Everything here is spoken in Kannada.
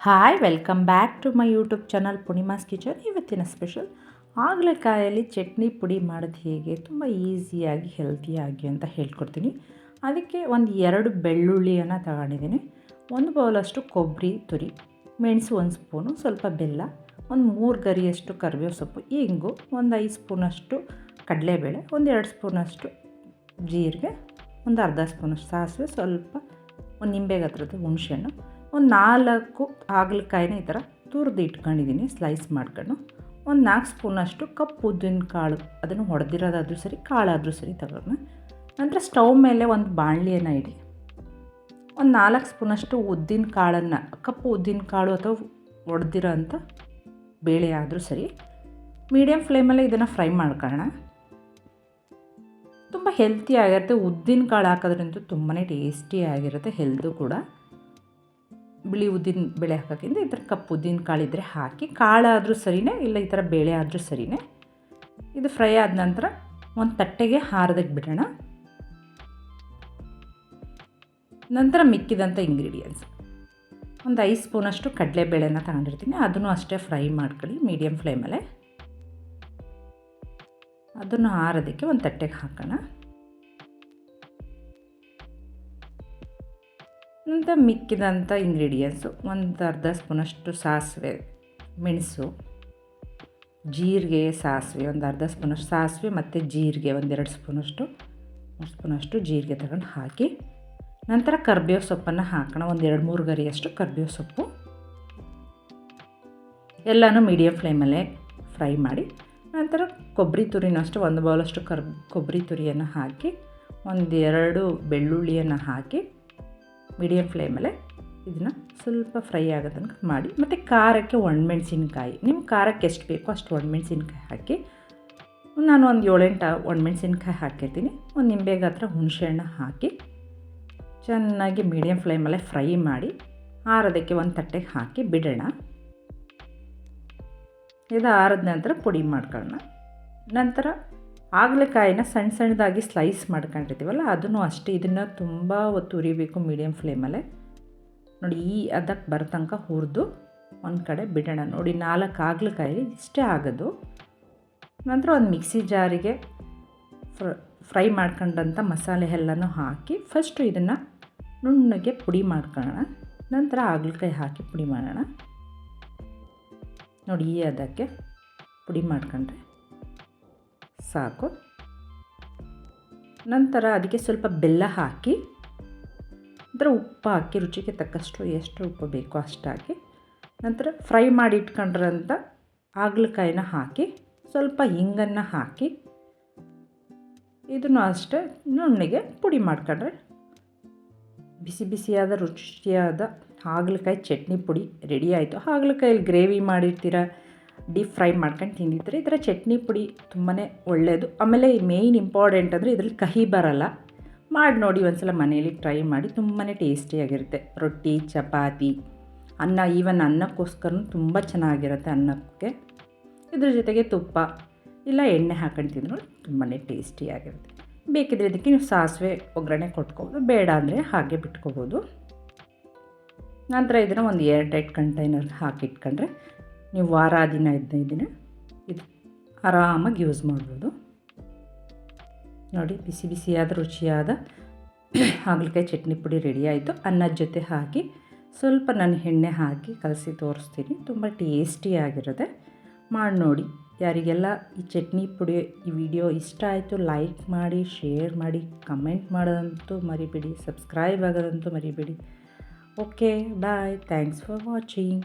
Hi welcome back to my YouTube channel Punima's kitchen ಇವತ್ತಿನ ಸ್ಪೆಷಲ್ ಹಾಗಲಕಾಯಲ್ಲಿ ಚಟ್ನಿ ಪುಡಿ ಮಾಡೋದು ಹೇಗೆ? ತುಂಬ ಈಸಿಯಾಗಿ ಹೆಲ್ತಿಯಾಗಿ ಅಂತ ಹೇಳ್ಕೊಡ್ತೀನಿ. ಅದಕ್ಕೆ ಒಂದು ಎರಡು ಬೆಳ್ಳುಳ್ಳಿಯನ್ನು ತಗೊಂಡಿದ್ದೀನಿ. ಒಂದು ಬೌಲಷ್ಟು ಕೊಬ್ಬರಿ ತುರಿ, ಮೆಣಸು ಒಂದು ಸ್ಪೂನು, ಸ್ವಲ್ಪ ಬೆಲ್ಲ, ಒಂದು ಮೂರು ಗರಿಯಷ್ಟು ಕರಿಬೇವು ಸೊಪ್ಪು, ಇಂಗು, ಒಂದು ಐದು ಸ್ಪೂನಷ್ಟು ಕಡಲೆಬೇಳೆ, ಒಂದು ಎರಡು ಸ್ಪೂನಷ್ಟು ಜೀರಿಗೆ, ಒಂದು ಅರ್ಧ ಸ್ಪೂನಷ್ಟು ಸಾಸಿವೆ, ಸ್ವಲ್ಪ ಒಂದು ನಿಂಬೆಗೆ ಹತ್ರದ ಹುಣಸೆಹಣ್ಣು ಒಂದು ನಾಲ್ಕು ಹಾಗಲಕಾಯಿನ ಈ ಥರ ತುರಿದು ಇಟ್ಕೊಂಡಿದ್ದೀನಿ ಸ್ಲೈಸ್ ಮಾಡ್ಕೊಂಡು. ಒಂದು ನಾಲ್ಕು ಸ್ಪೂನಷ್ಟು ಕಪ್ಪು ಉದ್ದಿನ ಕಾಳು, ಅದನ್ನು ಹೊಡೆದಿರೋದಾದ್ರೂ ಸರಿ, ಕಾಳಾದರೂ ಸರಿ ತಗೊಂಡು ನಂತರ ಸ್ಟವ್ ಮೇಲೆ ಒಂದು ಬಾಣಲಿಯನ್ನು ಇಡಿ. ಒಂದು ನಾಲ್ಕು ಸ್ಪೂನಷ್ಟು ಉದ್ದಿನ ಕಾಳನ್ನು ಕಪ್ಪು ಉದ್ದಿನ ಕಾಳು ಅಥವಾ ಒಡೆದಿರೋ ಅಂಥ ಬೇಳೆ ಆದರೂ ಸರಿ ಮೀಡಿಯಮ್ ಫ್ಲೇಮಲ್ಲೇ ಇದನ್ನು ಫ್ರೈ ಮಾಡ್ಕೊಳ್ಳೋಣ. ತುಂಬ ಹೆಲ್ತಿ ಆಗಿರುತ್ತೆ, ಉದ್ದಿನ ಕಾಳು ಹಾಕೋದ್ರಿಂದ ತುಂಬಾ ಟೇಸ್ಟಿ ಆಗಿರುತ್ತೆ ಹೆಲ್ತು ಕೂಡ. ಬಿಳಿ ಉದ್ದಿನ ಬೇಳೆ ಹಾಕೋಕ್ಕಿಂತ ಈ ಥರ ಕಪ್ಪು ಉದ್ದಿನ ಕಾಳಿದ್ರೆ ಹಾಕಿ, ಕಾಳಾದರೂ ಸರಿನೇ, ಇಲ್ಲ ಈ ಥರ ಬೇಳೆ ಆದರೂ ಸರಿನೇ, ಇದು ಫ್ರೈ ಆದ ನಂತರ ಒಂದು ತಟ್ಟೆಗೆ ಹಾರದಕ್ಕೆ ಬಿಡೋಣ. ನಂತರ ಮಿಕ್ಕಿದಂಥ ಇಂಗ್ರೀಡಿಯೆಂಟ್ಸ್ ಒಂದು ಐದು ಸ್ಪೂನಷ್ಟು ಕಡಲೆಬೇಳೆನ ತಗೊಂಡಿರ್ತೀನಿ, ಅದನ್ನು ಅಷ್ಟೇ ಫ್ರೈ ಮಾಡ್ಕೊಳ್ಳಿ ಮೀಡಿಯಮ್ ಫ್ಲೇಮಲ್ಲೇ. ಅದನ್ನು ಹಾರೋದಕ್ಕೆ ಒಂದು ತಟ್ಟೆಗೆ ಹಾಕೋಣ. ನಂತರ ಮಿಕ್ಕಿದಂಥ ಇಂಗ್ರೀಡಿಯೆಂಟ್ಸು, ಒಂದು ಅರ್ಧ ಸ್ಪೂನಷ್ಟು ಸಾಸಿವೆ, ಮೆಣಸು, ಜೀರಿಗೆ ಸಾಸಿವೆ, ಒಂದು ಅರ್ಧ ಸ್ಪೂನಷ್ಟು ಸಾಸಿವೆ ಮತ್ತು ಜೀರಿಗೆ ಒಂದೆರಡು ಸ್ಪೂನಷ್ಟು, ಮೂರು ಸ್ಪೂನಷ್ಟು ಜೀರಿಗೆ ತಗೊಂಡು ಹಾಕಿ, ನಂತರ ಕರ್ಬೇವು ಸೊಪ್ಪನ್ನು ಹಾಕೋಣ. ಒಂದು ಎರಡು ಮೂರು ಗರಿಯಷ್ಟು ಕರ್ಬೇವು ಸೊಪ್ಪು. ಎಲ್ಲನೂ ಮೀಡಿಯಮ್ ಫ್ಲೇಮಲ್ಲೇ ಫ್ರೈ ಮಾಡಿ, ನಂತರ ಕೊಬ್ಬರಿ ತುರಿನಷ್ಟು ಒಂದು ಬೌಲಷ್ಟು ಕರ್, ಕೊಬ್ಬರಿ ತುರಿಯನ್ನು ಹಾಕಿ ಒಂದೆರಡು ಬೆಳ್ಳುಳ್ಳಿಯನ್ನು ಹಾಕಿ ಮೀಡಿಯಮ್ ಫ್ಲೇಮಲ್ಲೇ ಇದನ್ನು ಸ್ವಲ್ಪ ಫ್ರೈ ಆಗೋ ತನಕ ಮಾಡಿ, ಮತ್ತು ಖಾರಕ್ಕೆ ಒಣಮೆಣ್ಸಿನ್ಕಾಯಿ ನಿಮ್ಮ ಖಾರಕ್ಕೆ ಎಷ್ಟು ಬೇಕೋ ಅಷ್ಟು ಒಣಮೆಣ್ಸಿನ್ಕಾಯಿ ಹಾಕಿ, ನಾನು ಒಂದು ಏಳೆಂಟು ಒಣಮೆಣಸಿನ್ಕಾಯಿ ಹಾಕಿರ್ತೀನಿ. ಒಂದು ನಿಂಬೆ ಗಾತ್ರ ಹುಣಸೆಹಣ್ಣು ಹಾಕಿ, ಚೆನ್ನಾಗಿ ಮೀಡಿಯಮ್ ಫ್ಲೇಮಲ್ಲೇ ಫ್ರೈ ಮಾಡಿ, ಆರೋದಕ್ಕೆ ಒಂದು ತಟ್ಟೆಗೆ ಹಾಕಿ ಬಿಡೋಣ. ಇದು ಆರಿದ ನಂತರ ಪುಡಿ ಮಾಡ್ಕೊಳ್ಳೋಣ ನಂತರ ಹಾಗಲಕಾಯಿನ ಸಣ್ಣ ಸಣ್ಣದಾಗಿ ಸ್ಲೈಸ್ ಮಾಡ್ಕೊಂಡಿರ್ತೀವಲ್ಲ ಅದನ್ನು ಅಷ್ಟೇ ಇದನ್ನು ತುಂಬ ಹೊತ್ತು ಉರಿಬೇಕು ಮೀಡಿಯಮ್ ಫ್ಲೇಮಲ್ಲೇ. ನೋಡಿ, ಈ ಅದಕ್ಕೆ ಬರೋ ತನಕ ಹುರಿದು ಒಂದು ಕಡೆ ಬಿಡೋಣ. ನೋಡಿ, ನಾಲ್ಕು ಹಾಗಲಕಾಯಿ ಇಷ್ಟೇ ಆಗೋದು. ನಂತರ ಒಂದು ಮಿಕ್ಸಿ ಜಾರಿಗೆ ಫ್ರ, ಫ್ರೈ ಮಾಡ್ಕೊಂಡಂಥ ಮಸಾಲೆ ಎಲ್ಲನೂ ಹಾಕಿ ಫಸ್ಟು ಇದನ್ನು ನುಣ್ಣಗೆ ಪುಡಿ ಮಾಡ್ಕೊಳ್ಳೋಣ. ನಂತರ ಹಾಗಲಕಾಯಿ ಹಾಕಿ ಪುಡಿ ಮಾಡೋಣ. ನೋಡಿ, ಈ ಅದಕ್ಕೆ ಪುಡಿ ಮಾಡ್ಕೊಂಡ್ರೆ ಸಾಕು. ನಂತರ ಅದಕ್ಕೆ ಸ್ವಲ್ಪ ಬೆಲ್ಲ ಹಾಕಿ ನಂತರ ಉಪ್ಪು ಹಾಕಿ, ರುಚಿಗೆ ತಕ್ಕಷ್ಟು ಎಷ್ಟು ಉಪ್ಪು ಬೇಕೋ ಅಷ್ಟು ಹಾಕಿ ನಂತರ ಫ್ರೈ ಮಾಡಿ ಇಟ್ಕೊಂಡ್ರಂಥ ಹಾಗಲಕಾಯಿನ ಹಾಕಿ, ಸ್ವಲ್ಪ ಹಿಂಗನ್ನು ಹಾಕಿ, ಇದನ್ನು ಅಷ್ಟೇ ನುಣ್ಣಗೆ ಪುಡಿ ಮಾಡ್ಕೊಂಡ್ರೆ ಬಿಸಿ ಬಿಸಿಯಾದ, ರುಚಿಯಾದ ಹಾಗಲಕಾಯಿ ಚಟ್ನಿ ಪುಡಿ ರೆಡಿ ಆಯಿತು. ಹಾಗಲಕಾಯಲ್ಲಿ ಗ್ರೇವಿ ಮಾಡಿರ್ತೀರ ಡೀಪ್ ಫ್ರೈ ಮಾಡ್ಕೊಂಡು ತಿಂದಿದ್ರೆ ಇದರ ಚಟ್ನಿ ಪುಡಿ ತುಂಬಾ ಒಳ್ಳೆಯದು ಆಮೇಲೆ ಮೇಯ್ನ್ ಇಂಪಾರ್ಟೆಂಟ್ ಅಂದರೆ ಇದ್ರಲ್ಲಿ ಕಹಿ ಬರಲ್ಲ. ಮಾಡಿ ನೋಡಿ ಒಂದ್ಸಲ ಮನೇಲಿ ಟ್ರೈ ಮಾಡಿ ತುಂಬಾ ಟೇಸ್ಟಿಯಾಗಿರುತ್ತೆ ರೊಟ್ಟಿ, ಚಪಾತಿ, ಅನ್ನ ಈವನ್ ಅನ್ನಕ್ಕೋಸ್ಕರ ತುಂಬ ಚೆನ್ನಾಗಿರುತ್ತೆ ಅನ್ನಕ್ಕೆ. ಇದ್ರ ಜೊತೆಗೆ ತುಪ್ಪ, ಇಲ್ಲ ಎಣ್ಣೆ ಹಾಕೊಂಡು ತಿಂದರೂ ತುಂಬಾ ಟೇಸ್ಟಿಯಾಗಿರುತ್ತೆ ಬೇಕಿದ್ರೆ ಇದಕ್ಕೆ ನೀವು ಸಾಸಿವೆ, ಒಗ್ಗರಣೆ ಕೊಟ್ಕೋಬೋದು, ಬೇಡ ಅಂದರೆ ಹಾಗೆ ಬಿಟ್ಕೋಬೋದು. ನಂತರ ಇದನ್ನು ಒಂದು ಏರ್ಟೈಟ್ ಟೈಟ್ ಹಾಕಿಟ್ಕೊಂಡ್ರೆ ನೀವು ವಾರ ದಿನ ಹದಿನೈದು ದಿನ ಇದು ಆರಾಮಾಗಿ ಯೂಸ್ ಮಾಡ್ಬೋದು. ನೋಡಿ, ಬಿಸಿ ಬಿಸಿಯಾದ, ರುಚಿಯಾದ ಹಾಗಲಕಾಯಿ ಚಟ್ನಿ ಪುಡಿ ರೆಡಿ ಆಯಿತು. ಅನ್ನದ ಜೊತೆ ಹಾಕಿ ಸ್ವಲ್ಪ ನಾನು ಎಣ್ಣೆ ಹಾಕಿ ಕಲಸಿ ತೋರಿಸ್ತೀನಿ. ತುಂಬ ಟೇಸ್ಟಿಯಾಗಿರುತ್ತೆ ಮಾಡಿ ನೋಡಿ. ಯಾರಿಗೆಲ್ಲ ಈ ಚಟ್ನಿ ಪುಡಿ, ಈ ವಿಡಿಯೋ ಇಷ್ಟ ಆಯಿತು ಲೈಕ್ ಮಾಡಿ ಶೇರ್ ಮಾಡಿ ಕಮೆಂಟ್ ಮಾಡೋದಂತೂ ಮರಿಬೇಡಿ ಸಬ್ಸ್ಕ್ರೈಬ್ ಆಗೋದಂತೂ ಮರಿಬೇಡಿ. Okay bye thanks for watching